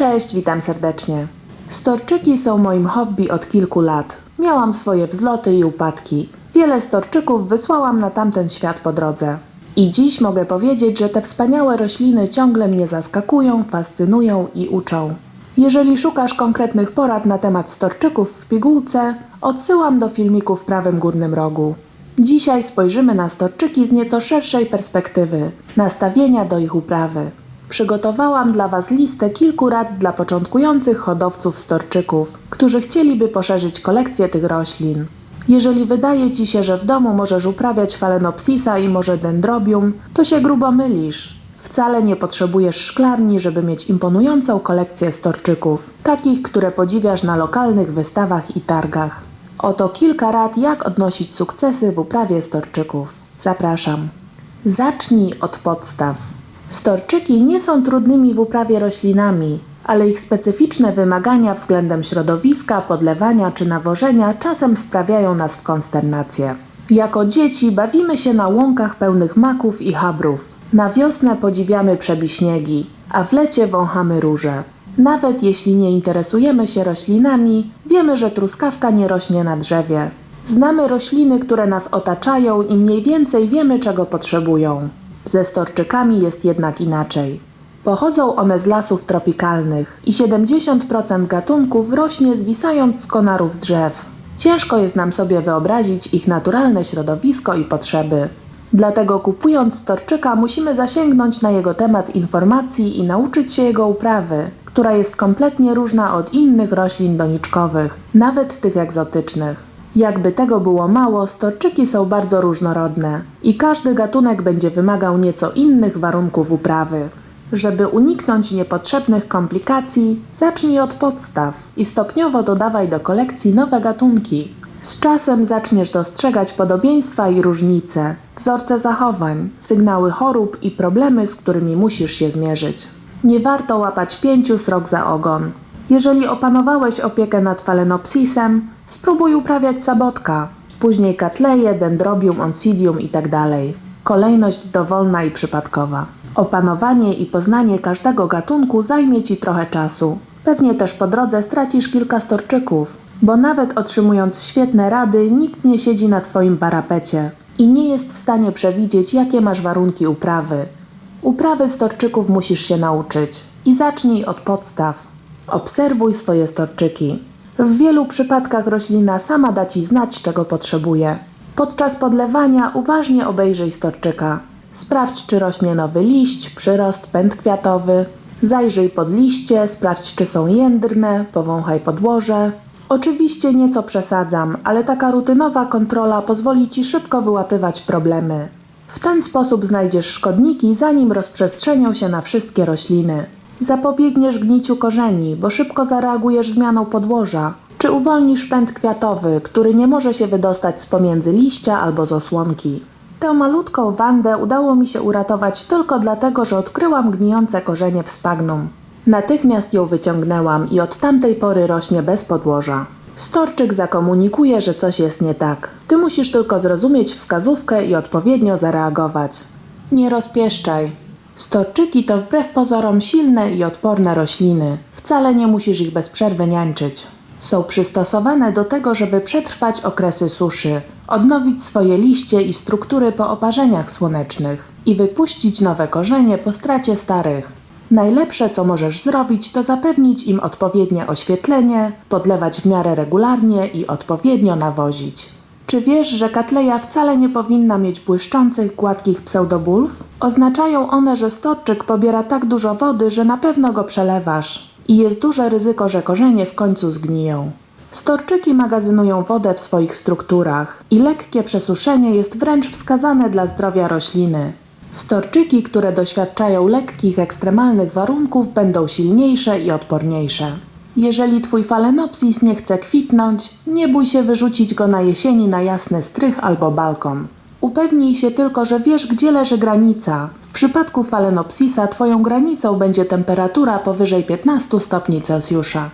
Cześć, witam serdecznie. Storczyki są moim hobby od kilku lat. Miałam swoje wzloty i upadki. Wiele storczyków wysłałam na tamten świat po drodze. I dziś mogę powiedzieć, że te wspaniałe rośliny ciągle mnie zaskakują, fascynują i uczą. Jeżeli szukasz konkretnych porad na temat storczyków w pigułce, odsyłam do filmiku w prawym górnym rogu. Dzisiaj spojrzymy na storczyki z nieco szerszej perspektywy, nastawienia do ich uprawy. Przygotowałam dla Was listę kilku rad dla początkujących hodowców storczyków, którzy chcieliby poszerzyć kolekcję tych roślin. Jeżeli wydaje Ci się, że w domu możesz uprawiać Phalaenopsisa i może dendrobium, to się grubo mylisz. Wcale nie potrzebujesz szklarni, żeby mieć imponującą kolekcję storczyków, takich, które podziwiasz na lokalnych wystawach i targach. Oto kilka rad, jak odnosić sukcesy w uprawie storczyków. Zapraszam. Zacznij od podstaw. Storczyki nie są trudnymi w uprawie roślinami, ale ich specyficzne wymagania względem środowiska, podlewania czy nawożenia czasem wprawiają nas w konsternację. Jako dzieci bawimy się na łąkach pełnych maków i habrów. Na wiosnę podziwiamy przebiśniegi, a w lecie wąchamy róże. Nawet jeśli nie interesujemy się roślinami, wiemy, że truskawka nie rośnie na drzewie. Znamy rośliny, które nas otaczają i mniej więcej wiemy, czego potrzebują. Ze storczykami jest jednak inaczej. Pochodzą one z lasów tropikalnych i 70% gatunków rośnie zwisając z konarów drzew. Ciężko jest nam sobie wyobrazić ich naturalne środowisko i potrzeby. Dlatego kupując storczyka musimy zasięgnąć na jego temat informacji i nauczyć się jego uprawy, która jest kompletnie różna od innych roślin doniczkowych, nawet tych egzotycznych. Jakby tego było mało, storczyki są bardzo różnorodne i każdy gatunek będzie wymagał nieco innych warunków uprawy. Żeby uniknąć niepotrzebnych komplikacji, zacznij od podstaw i stopniowo dodawaj do kolekcji nowe gatunki. Z czasem zaczniesz dostrzegać podobieństwa i różnice, wzorce zachowań, sygnały chorób i problemy, z którymi musisz się zmierzyć. Nie warto łapać pięciu srok za ogon. Jeżeli opanowałeś opiekę nad Phalaenopsisem, spróbuj uprawiać sabotka, później katleje, dendrobium, oncidium itd. Kolejność dowolna i przypadkowa. Opanowanie i poznanie każdego gatunku zajmie Ci trochę czasu. Pewnie też po drodze stracisz kilka storczyków, bo nawet otrzymując świetne rady, nikt nie siedzi na Twoim parapecie i nie jest w stanie przewidzieć, jakie masz warunki uprawy. Uprawy storczyków musisz się nauczyć i zacznij od podstaw. Obserwuj swoje storczyki. W wielu przypadkach roślina sama da Ci znać, czego potrzebuje. Podczas podlewania uważnie obejrzyj storczyka. Sprawdź, czy rośnie nowy liść, przyrost, pęd kwiatowy. Zajrzyj pod liście, sprawdź, czy są jędrne, powąchaj podłoże. Oczywiście nieco przesadzam, ale taka rutynowa kontrola pozwoli Ci szybko wyłapywać problemy. W ten sposób znajdziesz szkodniki, zanim rozprzestrzenią się na wszystkie rośliny. Zapobiegniesz gniciu korzeni, bo szybko zareagujesz zmianą podłoża. Czy uwolnisz pęd kwiatowy, który nie może się wydostać z pomiędzy liścia albo z osłonki. Tę malutką wandę udało mi się uratować tylko dlatego, że odkryłam gnijące korzenie w spagnum. Natychmiast ją wyciągnęłam i od tamtej pory rośnie bez podłoża. Storczyk zakomunikuje, że coś jest nie tak. Ty musisz tylko zrozumieć wskazówkę i odpowiednio zareagować. Nie rozpieszczaj. Storczyki to wbrew pozorom silne i odporne rośliny. Wcale nie musisz ich bez przerwy niańczyć. Są przystosowane do tego, żeby przetrwać okresy suszy, odnowić swoje liście i struktury po oparzeniach słonecznych i wypuścić nowe korzenie po stracie starych. Najlepsze, co możesz zrobić, to zapewnić im odpowiednie oświetlenie, podlewać w miarę regularnie i odpowiednio nawozić. Czy wiesz, że katleja wcale nie powinna mieć błyszczących, gładkich pseudobulw? Oznaczają one, że storczyk pobiera tak dużo wody, że na pewno go przelewasz i jest duże ryzyko, że korzenie w końcu zgniją. Storczyki magazynują wodę w swoich strukturach i lekkie przesuszenie jest wręcz wskazane dla zdrowia rośliny. Storczyki, które doświadczają lekkich, ekstremalnych warunków, będą silniejsze i odporniejsze. Jeżeli twój falenopsis nie chce kwitnąć, nie bój się wyrzucić go na jesieni na jasny strych albo balkon. Upewnij się tylko, że wiesz, gdzie leży granica. W przypadku falenopsisa twoją granicą będzie temperatura powyżej 15 stopni Celsjusza.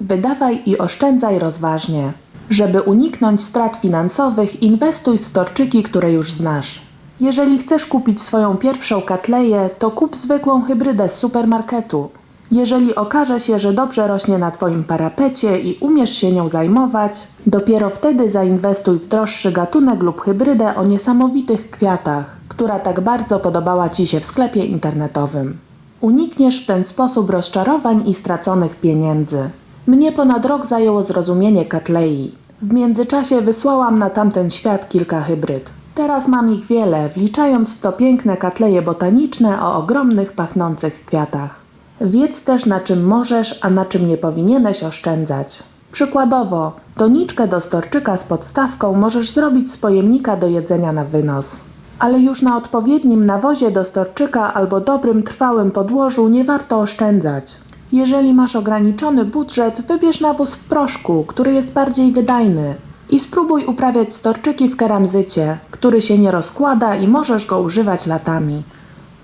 Wydawaj i oszczędzaj rozważnie. Żeby uniknąć strat finansowych, inwestuj w storczyki, które już znasz. Jeżeli chcesz kupić swoją pierwszą katleję, to kup zwykłą hybrydę z supermarketu. Jeżeli okaże się, że dobrze rośnie na Twoim parapecie i umiesz się nią zajmować, dopiero wtedy zainwestuj w droższy gatunek lub hybrydę o niesamowitych kwiatach, która tak bardzo podobała Ci się w sklepie internetowym. Unikniesz w ten sposób rozczarowań i straconych pieniędzy. Mnie ponad rok zajęło zrozumienie Catlei. W międzyczasie wysłałam na tamten świat kilka hybryd. Teraz mam ich wiele, wliczając w to piękne katleje botaniczne o ogromnych, pachnących kwiatach. Wiedz też, na czym możesz, a na czym nie powinieneś oszczędzać. Przykładowo, doniczkę do storczyka z podstawką możesz zrobić z pojemnika do jedzenia na wynos. Ale już na odpowiednim nawozie do storczyka albo dobrym, trwałym podłożu nie warto oszczędzać. Jeżeli masz ograniczony budżet, wybierz nawóz w proszku, który jest bardziej wydajny. I spróbuj uprawiać storczyki w keramzycie, który się nie rozkłada i możesz go używać latami.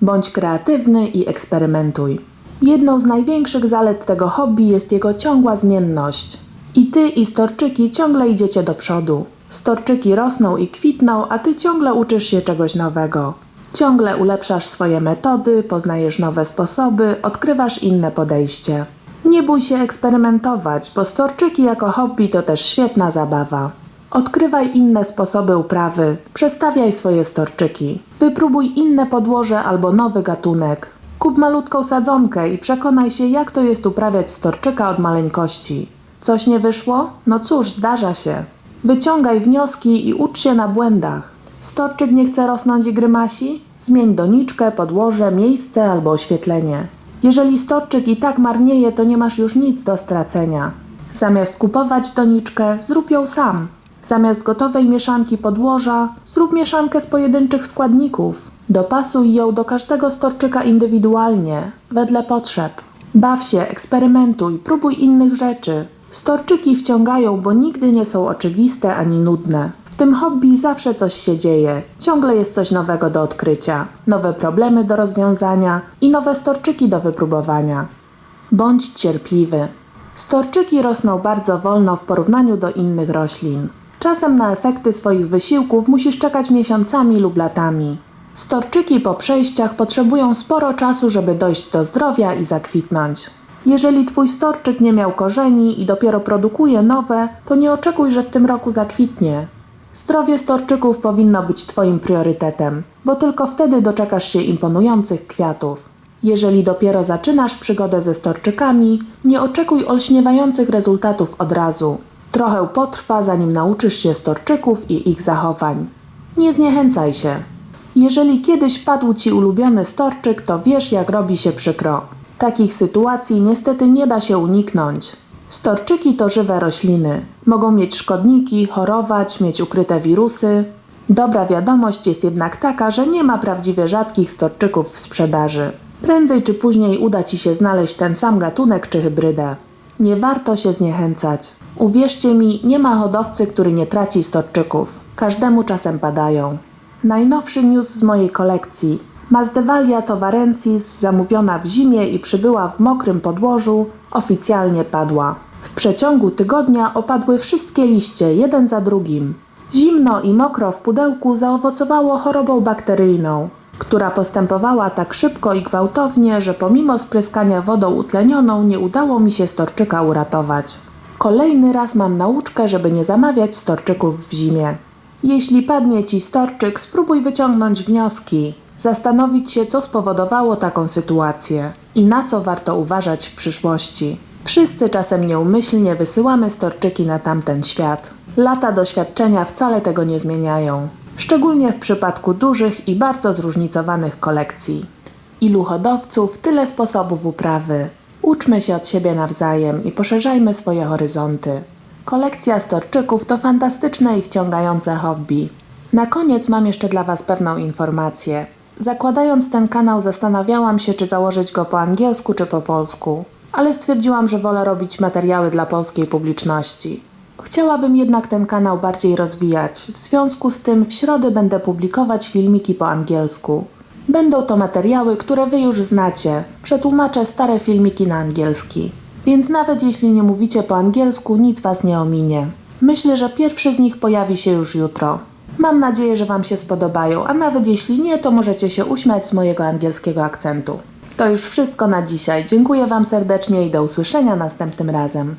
Bądź kreatywny i eksperymentuj. Jedną z największych zalet tego hobby jest jego ciągła zmienność. I ty i storczyki ciągle idziecie do przodu. Storczyki rosną i kwitną, a ty ciągle uczysz się czegoś nowego. Ciągle ulepszasz swoje metody, poznajesz nowe sposoby, odkrywasz inne podejście. Nie bój się eksperymentować, bo storczyki jako hobby to też świetna zabawa. Odkrywaj inne sposoby uprawy, przestawiaj swoje storczyki. Wypróbuj inne podłoże albo nowy gatunek. Kup malutką sadzonkę i przekonaj się, jak to jest uprawiać storczyka od maleńkości. Coś nie wyszło? No cóż, zdarza się. Wyciągaj wnioski i ucz się na błędach. Storczyk nie chce rosnąć i grymasi? Zmień doniczkę, podłoże, miejsce albo oświetlenie. Jeżeli storczyk i tak marnieje, to nie masz już nic do stracenia. Zamiast kupować doniczkę, zrób ją sam. Zamiast gotowej mieszanki podłoża, zrób mieszankę z pojedynczych składników. Dopasuj ją do każdego storczyka indywidualnie, wedle potrzeb. Baw się, eksperymentuj, próbuj innych rzeczy. Storczyki wciągają, bo nigdy nie są oczywiste ani nudne. W tym hobby zawsze coś się dzieje, ciągle jest coś nowego do odkrycia, nowe problemy do rozwiązania i nowe storczyki do wypróbowania. Bądź cierpliwy. Storczyki rosną bardzo wolno w porównaniu do innych roślin. Czasem na efekty swoich wysiłków musisz czekać miesiącami lub latami. Storczyki po przejściach potrzebują sporo czasu, żeby dojść do zdrowia i zakwitnąć. Jeżeli twój storczyk nie miał korzeni i dopiero produkuje nowe, to nie oczekuj, że w tym roku zakwitnie. Zdrowie storczyków powinno być twoim priorytetem, bo tylko wtedy doczekasz się imponujących kwiatów. Jeżeli dopiero zaczynasz przygodę ze storczykami, nie oczekuj olśniewających rezultatów od razu. Trochę potrwa, zanim nauczysz się storczyków i ich zachowań. Nie zniechęcaj się. Jeżeli kiedyś padł ci ulubiony storczyk, to wiesz, jak robi się przykro. Takich sytuacji niestety nie da się uniknąć. Storczyki to żywe rośliny. Mogą mieć szkodniki, chorować, mieć ukryte wirusy. Dobra wiadomość jest jednak taka, że nie ma prawdziwie rzadkich storczyków w sprzedaży. Prędzej czy później uda ci się znaleźć ten sam gatunek czy hybrydę. Nie warto się zniechęcać. Uwierzcie mi, nie ma hodowcy, który nie traci storczyków. Każdemu czasem padają. Najnowszy news z mojej kolekcji. Masdevalia tovarensis, zamówiona w zimie i przybyła w mokrym podłożu, oficjalnie padła. W przeciągu tygodnia opadły wszystkie liście, jeden za drugim. Zimno i mokro w pudełku zaowocowało chorobą bakteryjną, która postępowała tak szybko i gwałtownie, że pomimo spryskania wodą utlenioną nie udało mi się storczyka uratować. Kolejny raz mam nauczkę, żeby nie zamawiać storczyków w zimie. Jeśli padnie ci storczyk, spróbuj wyciągnąć wnioski, zastanowić się, co spowodowało taką sytuację i na co warto uważać w przyszłości. Wszyscy czasem nieumyślnie wysyłamy storczyki na tamten świat. Lata doświadczenia wcale tego nie zmieniają, szczególnie w przypadku dużych i bardzo zróżnicowanych kolekcji. Ilu hodowców, tyle sposobów uprawy. Uczmy się od siebie nawzajem i poszerzajmy swoje horyzonty. Kolekcja storczyków to fantastyczne i wciągające hobby. Na koniec mam jeszcze dla Was pewną informację. Zakładając ten kanał, zastanawiałam się, czy założyć go po angielsku czy po polsku, ale stwierdziłam, że wolę robić materiały dla polskiej publiczności. Chciałabym jednak ten kanał bardziej rozwijać, w związku z tym w środę będę publikować filmiki po angielsku. Będą to materiały, które Wy już znacie. Przetłumaczę stare filmiki na angielski. Więc nawet jeśli nie mówicie po angielsku, nic Was nie ominie. Myślę, że pierwszy z nich pojawi się już jutro. Mam nadzieję, że Wam się spodobają, a nawet jeśli nie, to możecie się uśmiać z mojego angielskiego akcentu. To już wszystko na dzisiaj. Dziękuję Wam serdecznie i do usłyszenia następnym razem.